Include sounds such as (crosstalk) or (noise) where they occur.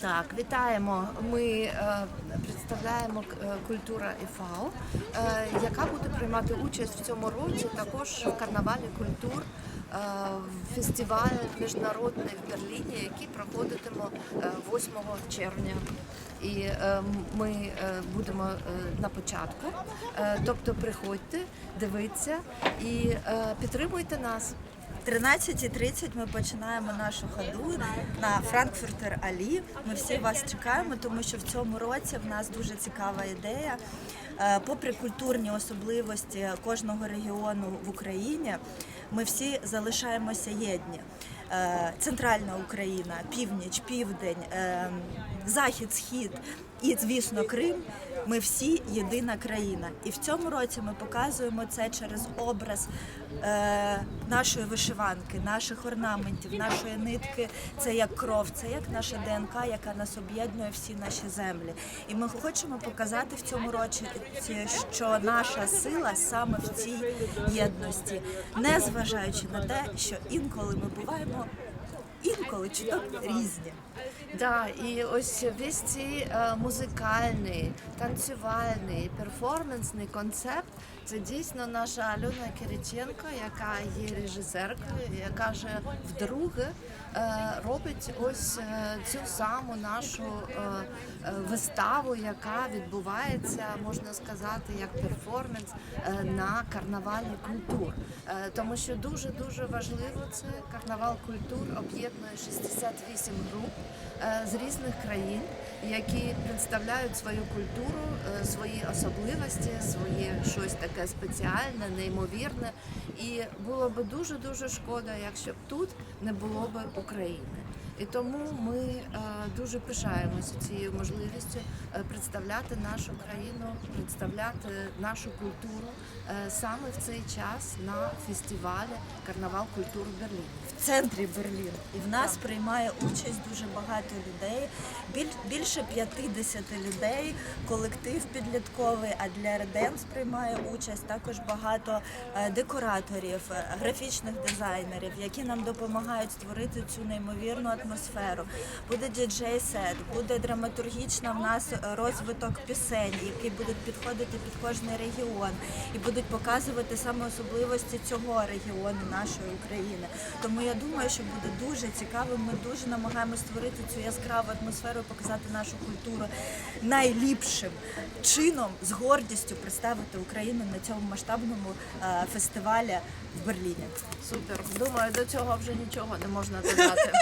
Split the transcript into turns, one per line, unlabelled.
Так, вітаємо. Ми е, представляємо е, культура ІФАО, е, яка буде приймати участь в цьому році також в карнавалі культур. е, Фестиваль міжнародний в Берліні, який проходитиме е, 8 червня. І е, ми е, будемо е, на початку. Е, Тобто приходьте, дивіться і е, підтримуйте нас.
13.30 ми починаємо нашу ходу на Франкфуртер Алі. Ми всі вас чекаємо, тому що в цьому році в нас дуже цікава ідея. Е, Попри культурні особливості кожного регіону в Україні, ми всі залишаємося єдні. Е, Центральна Україна, північ, південь, е, захід, схід і, звісно, Крим. Ми всі єдина країна. І в цьому році ми показуємо це через образ е, нашої вишиванки, наших орнаментів, нашої нитки. Це як кров, це як наша ДНК, яка нас об'єднує всі наші землі. І ми хочемо показати в цьому році, що наша сила саме в цій єдності, не зважаючи на те, що інколи ми буваємо інколи чуток різні.
Да, і ось весь цей е, музикальний, танцювальний, перформансний концепт це дійсно наша Альона Кириченко, яка є режисеркою, яка вже вдруге е, робить ось е, цю саму нашу виставу, яка відбувається, можна сказати, як перформанс на карнавалі культур. Тому що дуже дуже важливо це карнавал культур об'єднує 68 груп е, з різних країн, які представляють свою культуру, е, свої особливості, своє щось таке спеціальне, неймовірне. І було би дуже дуже шкода, якщо б тут не було б України. І тому ми е, дуже пишаємося цією можливістю е, представляти нашу країну, представляти нашу культуру е, саме в цей час на фестивалі Карнавал культур в Берліні.
в центрі Берліну. І в нас приймає участь дуже багато людей, біль- більше 50 людей, колектив підлітковий, а для Реденс приймає участь також багато декораторів, графічних дизайнерів, які нам допомагають створити цю неймовірну атмосферу. Буде діджей-сет, буде драматургічна в нас розвиток пісень, які будуть підходити під кожний регіон і будуть показувати саме особливості цього регіону, нашої України. Тому я думаю, що буде дуже цікаво. Ми дуже намагаємося створити цю яскраву атмосферу, показати нашу культуру найліпшим чином з гордістю представити Україну на цьому масштабному е, фестивалі в Берліні.
Супер. Думаю, до цього вже нічого не можна (laughs) додати.